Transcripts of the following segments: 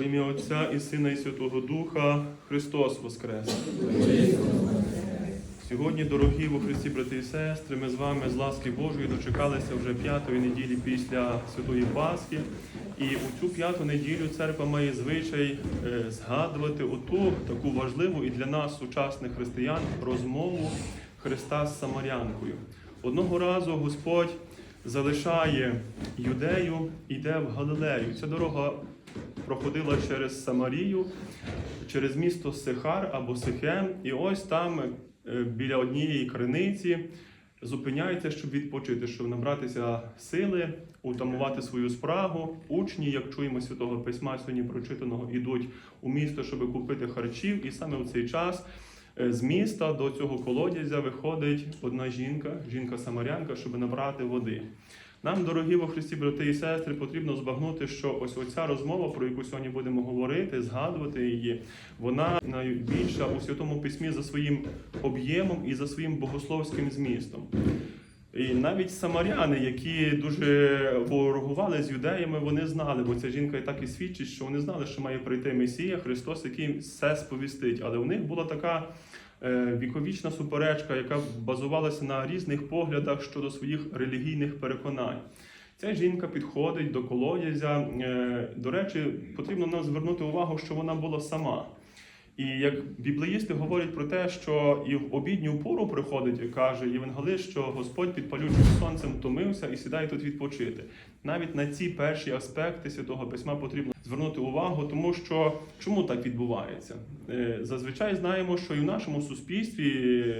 Во ім'я Отця і Сина, і Святого Духа Христос Воскрес. Сьогодні, дорогі во Христі, брати і сестри, ми з вами з ласки Божої дочекалися вже п'ятої неділі після Святої Пасхи. І у цю п'яту неділю церква має звичай е, згадувати оту таку важливу і для нас, сучасних християн, розмову Христа з Самарянкою. Одного разу Господь залишає юдею, йде в Галилею. Ця дорога проходила через Самарію, через місто Сихар або Сихем, і ось там е, біля однієї криниці зупиняється, щоб відпочити, щоб набратися сили, утамувати свою спрагу. Учні, як чуємо святого письма сьогодні прочитаного, ідуть у місто, щоб купити харчів, і саме в цей час. е, З міста до цього колодязя виходить одна жінка, жінка-самарянка, щоб набрати води. Нам, дорогі во Христі, брати і сестри, потрібно збагнути, що ось оця розмова, про яку сьогодні будемо говорити, згадувати її, вона найбільша у Святому Письмі за своїм об'ємом і за своїм богословським змістом. І навіть самаряни, які дуже ворогували з юдеями, вони знали, бо ця жінка і так і свідчить, що вони знали, що має прийти Месія, Христос, який все сповістить. Але у них була така віковічна суперечка, яка базувалася на різних поглядах щодо своїх релігійних переконань. Ця жінка підходить до колодязя. Е, До речі, потрібно нам звернути увагу, що вона була сама. І як біблеїсти говорять про те, що і в обідню пору приходить, і каже євангелист, що Господь під палючим сонцем втомився і сідає тут відпочити. Навіть на ці перші аспекти святого письма потрібно звернути увагу, тому що чому так відбувається? Е, Зазвичай знаємо, що і в нашому суспільстві,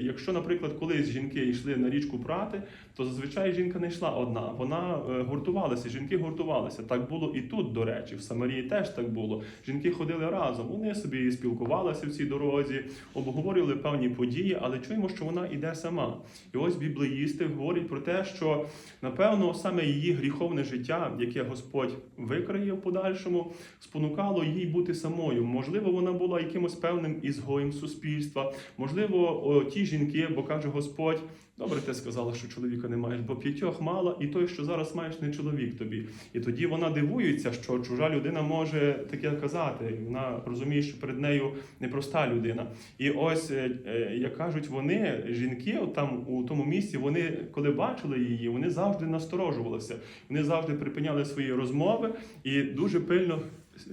якщо, наприклад, колись жінки йшли на річку прати, то зазвичай жінка не йшла одна. Вона е, гуртувалася, жінки гуртувалися. Так було і тут, до речі, в Самарії теж так було. Жінки ходили разом, вони собі спілкувалися в цій дорозі, обговорювали певні події, але чуємо, що вона йде сама. І ось біблеїсти говорять про те, що напевно саме її гріховне життя, яке Господь викриє в подальшому, спонукало їй бути самою. Можливо, вона була якимось певним ізгоєм суспільства. Можливо, ті жінки, бо каже Господь. Добре, ти сказала, що чоловіка не маєш, бо п'ятьох мала, і той, що зараз маєш, не чоловік тобі. І тоді вона дивується, що чужа людина може таке казати. Вона розуміє, що перед нею непроста людина. І ось е, е, як кажуть, вони жінки, там у тому місці, вони коли бачили її, вони завжди насторожувалися. Вони завжди припиняли свої розмови і дуже пильно.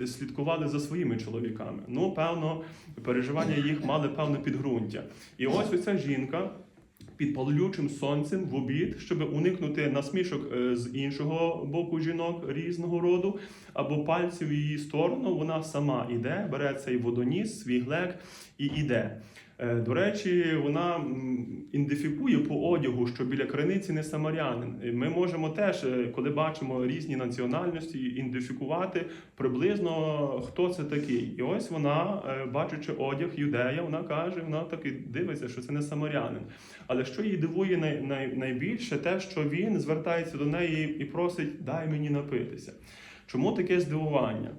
Слідкували за своїми чоловіками. Ну, певно, переживання їх мали певне підґрунтя. І ось оця жінка під палючим сонцем в обід, щоб уникнути насмішок е, з іншого боку жінок різного роду, або пальців в її сторону, вона сама іде, бере цей водоніс, свій глек і іде. Е, До речі, вона ідентифікує по одягу, що біля криниці не самарянин. Ми можемо теж, е, коли бачимо різні національності, ідентифікувати приблизно хто це такий. І ось вона, е, бачачи одяг юдея, вона каже, вона таки дивиться, що це не самарянин. Але що її дивує най, най, найбільше, те, що він звертається до неї і просить, дай мені напитися. Чому таке здивування?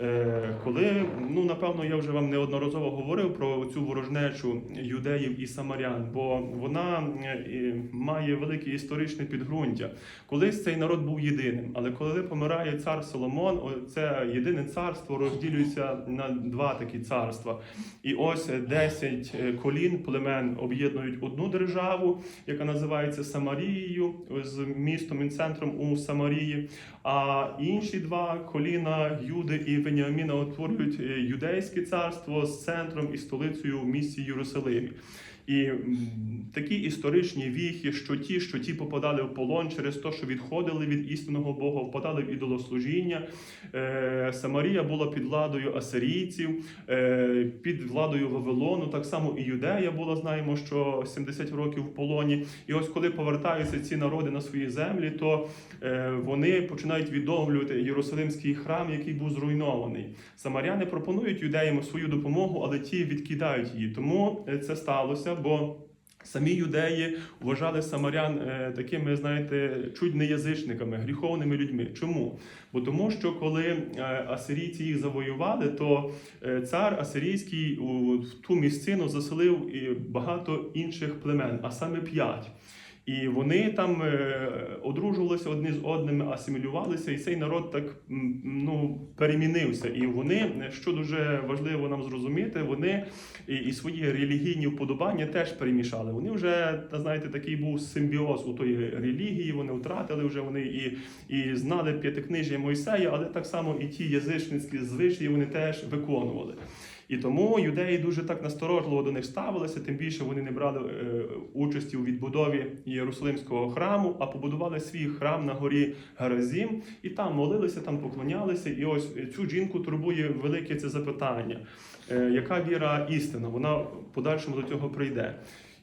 Е, Коли, ну напевно, я вже вам неодноразово говорив про цю ворожнечу юдеїв і самарян, бо вона е, має велике історичне підґрунтя. Колись цей народ був єдиним, але коли помирає цар Соломон, це єдине царство розділюється на два такі царства. І ось 10 колін племен об'єднують одну державу, яка називається Самарією, з містом і центром у Самарії. А інші два коліна Юди і Веніаміна утворюють е, юдейське царство з центром і столицею в місті Єрусалимі. І такі історичні віхи, що ті, що ті попадали в полон через те, що відходили від істинного Бога, впадали в ідолослужіння. Е, Самарія була під владою асирійців, е, під владою Вавилону. Так само і Юдея була, знаємо, що 70 років в полоні. І ось коли повертаються ці народи на свої землі, то е, вони починають відновлювати Єрусалимський храм, який був зруйнований. Самаряни пропонують юдеям свою допомогу, але ті відкидають її. Тому це сталося, бо. Самі юдеї вважали самарян е, такими, знаєте, чуть не язичниками, гріховними людьми. Чому? Бо тому, що коли е, асирійці їх завоювали, то е, цар асирійський в ту місцину заселив багато інших племен, а саме п'ять. І вони там е, одружувалися одні з одними, асимілювалися, і цей народ так ну, перемінився. І вони, що дуже важливо нам зрозуміти, вони і, свої релігійні вподобання теж перемішали. Вони вже, та, знаєте, такий був симбіоз у тої релігії, вони втратили вже вони і, і знали п'ятикнижжя Мойсея, але так само і ті язичницькі звичаї вони теж виконували. І тому юдеї дуже так насторожливо до них ставилися, тим більше вони не брали е, участі у відбудові Єрусалимського храму, а побудували свій храм на горі Гаразім, і там молилися, там поклонялися. І ось цю жінку турбує велике це запитання, е, яка віра істина? Вона в подальшому до цього прийде.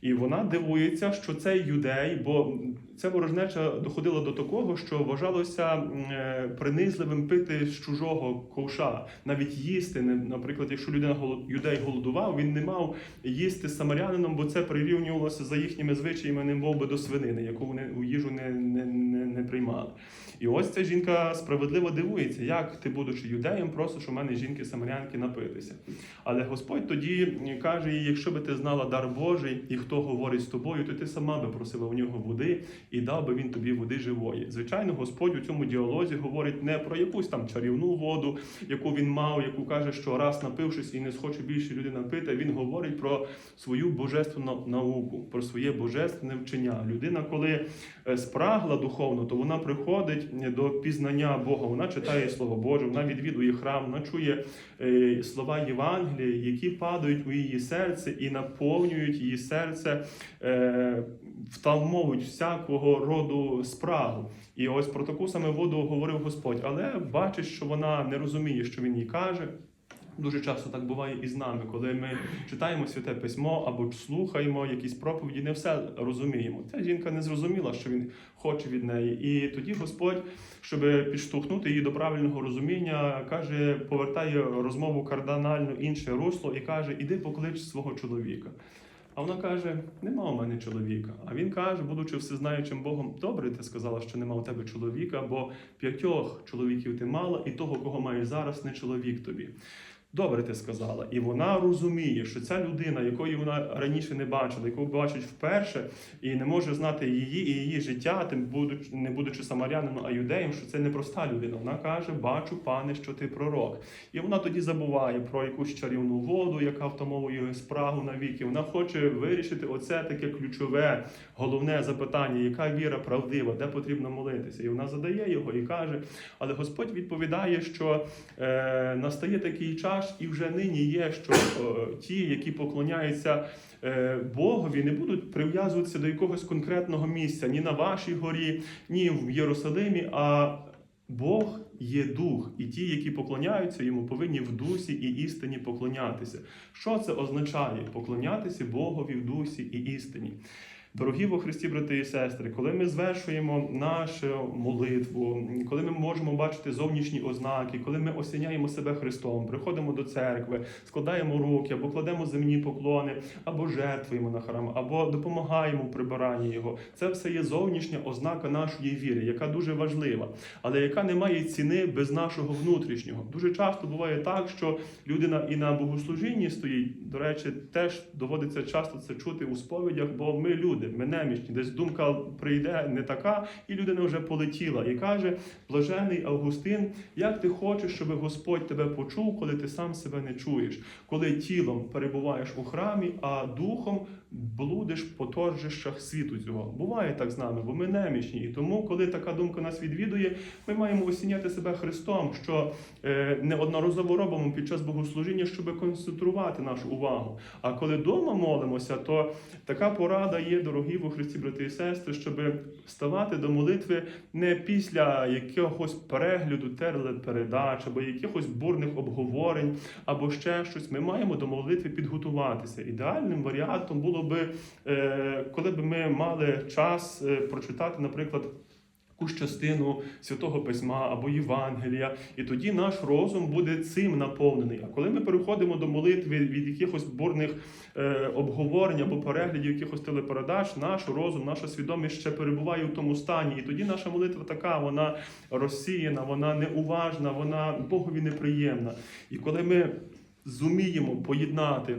І вона дивується, що цей юдей, бо ця ворожнеча доходила до такого, що вважалося е, принизливим пити з чужого ковша, навіть їсти. Наприклад, якщо людина юдей голодував, він не мав їсти з самарянином, бо це прирівнювалося за їхніми звичаями, не мов би до свинини, яку вони у їжу не, не, не, не приймали. І ось ця жінка справедливо дивується, як ти, будучи юдеєм, просиш у мене жінки-самарянки напитися. Але Господь тоді каже їй, якщо би ти знала дар Божий і хто говорить з тобою, то ти сама би просила у нього води і дав би він тобі води живої. Звичайно, Господь у цьому діалозі говорить не про якусь там чарівну воду, яку він мав, яку каже, що раз напившись і не схоче більше людина пити. Він говорить про свою божественну науку, про своє божественне вчення. Людина, коли е, спрагла духовно, то вона приходить до пізнання Бога. Вона читає Слово Боже, вона відвідує храм, вона чує е, слова Євангелія, які падають у її серце і наповнюють її серце, втамовують всякого роду спрагу. І ось про таку саме воду говорив Господь, але бачить, що вона не розуміє, що він їй каже. Дуже часто так буває і з нами, коли ми читаємо святе письмо або слухаємо якісь проповіді, не все розуміємо. Ця жінка не зрозуміла, що він хоче від неї. І тоді Господь, щоб підштовхнути її до правильного розуміння, каже, повертає розмову кардинально інше русло і каже: Іди поклич свого чоловіка. А вона каже: Нема у мене чоловіка. А він каже, будучи всезнаючим Богом, добре, ти сказала, що нема у тебе чоловіка, бо п'ятьох чоловіків ти мала, і того, кого маєш зараз, не чоловік тобі. Добре, ти сказала, і вона розуміє, що ця людина, якої вона раніше не бачила, яку бачить вперше, і не може знати її і її життя, тим будучи не будучи самарянином, а юдеєм, що це не проста людина. Вона каже: Бачу, пане, що ти пророк. І вона тоді забуває про якусь чарівну воду, яка втамовує спрагу навіки. Вона хоче вирішити оце таке ключове, головне запитання, яка віра правдива, де потрібно молитися. І вона задає його і каже: але Господь відповідає, що е, настає такий час, і вже нині є, що е, ті, які поклоняються е, Богові, не будуть прив'язуватися до якогось конкретного місця ні на вашій горі, ні в Єрусалимі. а Бог є дух, і ті, які поклоняються йому, повинні в дусі і істині поклонятися. Що це означає? Поклонятися Богові в дусі і істині. Дорогі во Христі, брати і сестри, коли ми звершуємо нашу молитву, коли ми можемо бачити зовнішні ознаки, коли ми осяняємо себе Христом, приходимо до церкви, складаємо руки, або кладемо земні поклони, або жертвуємо на храм, або допомагаємо в прибиранні його, це все є зовнішня ознака нашої віри, яка дуже важлива, але яка не має ціни без нашого внутрішнього. Дуже часто буває так, що людина і на богослужінні стоїть. До речі, теж доводиться часто це чути у сповідях, бо ми люди, ми немічні. Десь думка прийде не така, і людина вже полетіла. І каже: блажений Августин, як ти хочеш, щоб Господь тебе почув, коли ти сам себе не чуєш, коли тілом перебуваєш у храмі, а духом блудиш по торжищах світу цього. Буває так з нами, бо ми немічні. І тому, коли така думка нас відвідує, ми маємо осіняти себе Христом, що е, неодноразово робимо під час богослужіння, щоб концентрувати нашу увагу. А коли вдома молимося, то така порада є, дорогі во Христі, брати і сестри, щоб ставати до молитви не після якогось перегляду телепередач або якихось бурних обговорень, або ще щось. Ми маємо до молитви підготуватися. Ідеальним варіантом було би, е, коли б ми мали час е, прочитати, наприклад. Якусь частину святого письма або Євангелія, і тоді наш розум буде цим наповнений. А коли ми переходимо до молитви від якихось бурних е, обговорень або переглядів якихось телепередач, наш розум, наша свідомість ще перебуває в тому стані. І тоді наша молитва така, вона розсіяна, вона неуважна, вона Богові неприємна. І коли ми зуміємо поєднати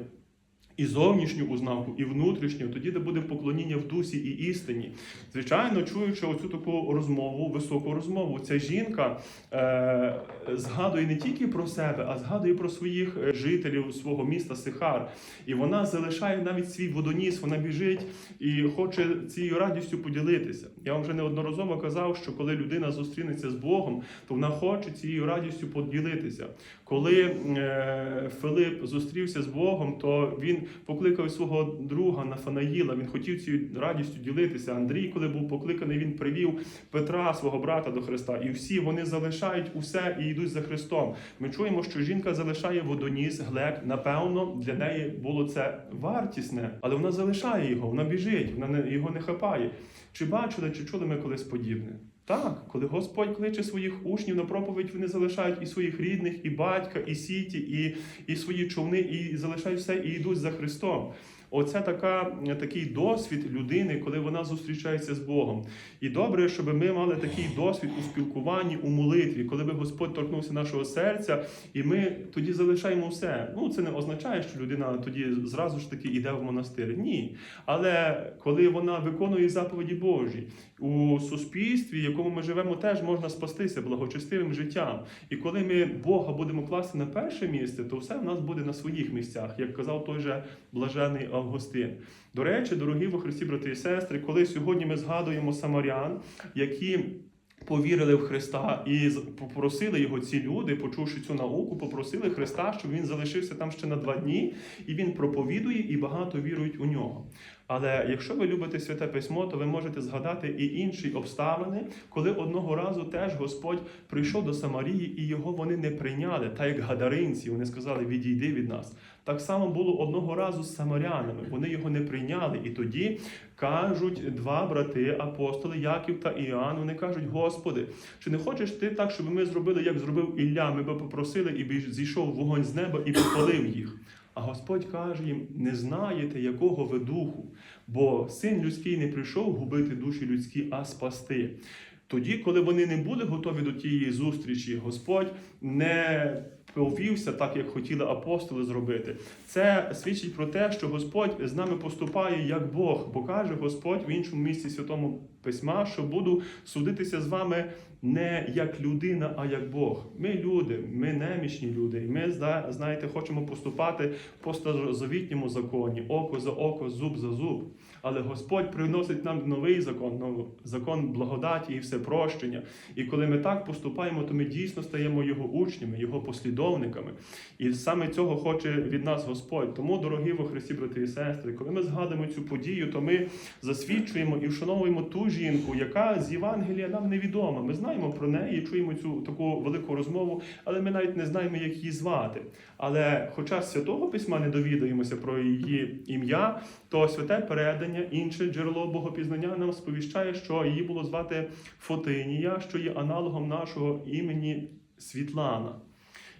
і зовнішню узнавку, і внутрішню, тоді де буде поклоніння в дусі і істині. Звичайно, чуючи оцю таку розмову, високу розмову, ця жінка е, згадує не тільки про себе, а згадує про своїх е, жителів свого міста Сихар. І вона залишає навіть свій водоніс, вона біжить і хоче цією радістю поділитися. Я вам вже неодноразово казав, що коли людина зустрінеться з Богом, то вона хоче цією радістю поділитися. Коли е, Филип зустрівся з Богом, то він покликав свого друга Нафанаїла. Він хотів цією радістю ділитися. Андрій, коли був покликаний, він привів Петра, свого брата до Христа. І всі вони залишають усе і йдуть за Христом. Ми чуємо, що жінка залишає водоніс, глек. Напевно, для неї було це вартісне, але вона залишає його, вона біжить, вона його не хапає. Чи бачили, чи чули ми колись подібне? Так, коли Господь кличе своїх учнів на проповідь, вони залишають і своїх рідних, і батька, і сіті, і, і свої човни, і залишають все і йдуть за Христом. Оце така, такий досвід людини, коли вона зустрічається з Богом. І добре, щоб ми мали такий досвід у спілкуванні, у молитві, коли би Господь торкнувся нашого серця, і ми тоді залишаємо все. Ну, це не означає, що людина тоді зразу ж таки йде в монастир. Ні. Але коли вона виконує заповіді Божі у суспільстві, в якому ми живемо, теж можна спастися благочестивим життям. І коли ми Бога будемо класти на перше місце, то все в нас буде на своїх місцях, як казав той же блажений Августин. До речі, дорогі во Христі, брати і сестри, коли сьогодні ми згадуємо самарян, які повірили в Христа і попросили його ці люди, почувши цю науку, попросили Христа, щоб він залишився там ще на два дні, і він проповідує, і багато вірують у нього. Але якщо ви любите святе письмо, то ви можете згадати і інші обставини, коли одного разу теж Господь прийшов до Самарії, і його вони не прийняли, так як гадаринці. Вони сказали: відійди від нас. Так само було одного разу з самарянами. Вони його не прийняли. І тоді кажуть два брати, апостоли Яків та Іоанн, Вони кажуть: Господи, чи не хочеш ти так, щоб ми зробили, як зробив Ілля? Ми би попросили, і зійшов вогонь з неба і попалив їх. А Господь каже їм: не знаєте, якого ви духу, бо син людський не прийшов губити душі людські, а спасти. Тоді, коли вони не були готові до тієї зустрічі, Господь не повівся так, як хотіли апостоли зробити. Це свідчить про те, що Господь з нами поступає як Бог, бо каже Господь в іншому місці святому письма, що буду судитися з вами не як людина, а як Бог. Ми люди, ми немічні люди, і ми знаєте, хочемо поступати по старозавітньому законі, око за око, зуб за зуб. Але Господь приносить нам новий закон, закон благодаті і всепрощення. І коли ми так поступаємо, то ми дійсно стаємо його учнями, його послідовниками. І саме цього хоче від нас Господь. Тому, дорогі во Христі, брати і сестри, коли ми згадуємо цю подію, то ми засвідчуємо і вшановуємо ту жінку, яка з Євангелія нам невідома. Ми знаємо про неї, чуємо цю таку велику розмову, але ми навіть не знаємо, як її звати. Але, хоча з святого письма не довідаємося про її ім'я, то святе передання, інше джерело богопізнання нам сповіщає, що її було звати Фотинія, що є аналогом нашого імені Світлана.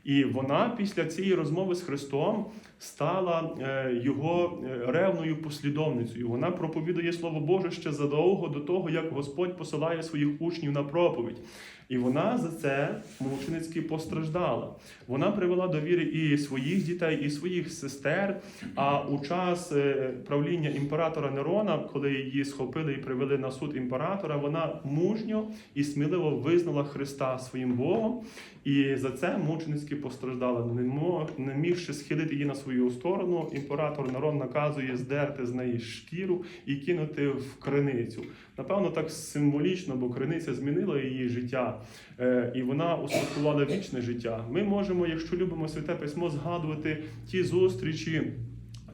І вона після цієї розмови з Христом стала е, його е, ревною послідовницею. Вона проповідує Слово Боже ще задовго до того, як Господь посилає своїх учнів на проповідь. І вона за це мученицьки постраждала. Вона привела до віри і своїх дітей, і своїх сестер. А у час е, правління імператора Нерона, коли її схопили і привели на суд імператора, вона мужньо і сміливо визнала Христа своїм Богом. І за це мученицьки постраждала. Не мігши схилити її на свою сторону, імператор Нерон наказує здерти з неї шкіру і кинути в криницю. Напевно, так символічно, бо криниця змінила її життя, е, і вона успадкувала вічне життя. Ми можемо, якщо любимо святе письмо, згадувати ті зустрічі.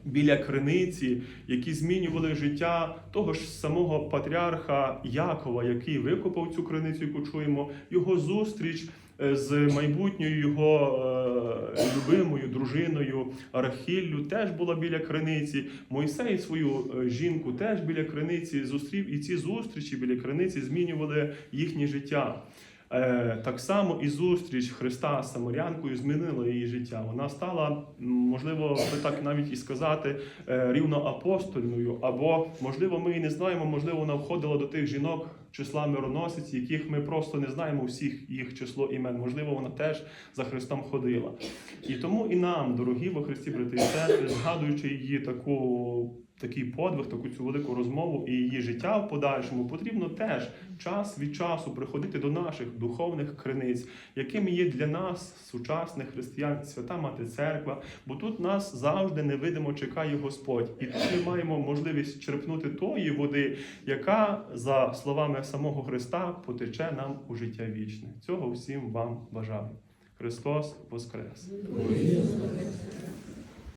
Біля криниці, які змінювали життя того ж самого патріарха Якова, який викопав цю криницю, яку чуємо, його зустріч е, з майбутньою його е, любимою дружиною Рахіллю теж була біля криниці. Мойсей свою е, жінку теж біля криниці зустрів, і ці зустрічі біля криниці змінювали їхнє життя. Е, Так само і зустріч Христа з Самарянкою змінила її життя. Вона стала, можливо, так навіть і сказати, рівно апостольною, або, можливо, ми і не знаємо, можливо, вона входила до тих жінок числа мироносиць, яких ми просто не знаємо всіх їх число імен. Можливо, вона теж за Христом ходила. І тому і нам, дорогі во Христі, брати і сестри, згадуючи її таку. Такий подвиг, таку цю велику розмову і її життя в подальшому потрібно теж час від часу приходити до наших духовних криниць, якими є для нас, сучасних християн, свята мати церква. Бо тут нас завжди невидимо чекає Господь, і тут ми маємо можливість черпнути тої води, яка, за словами самого Христа, потече нам у життя вічне. Цього всім вам бажаю. Христос Воскрес!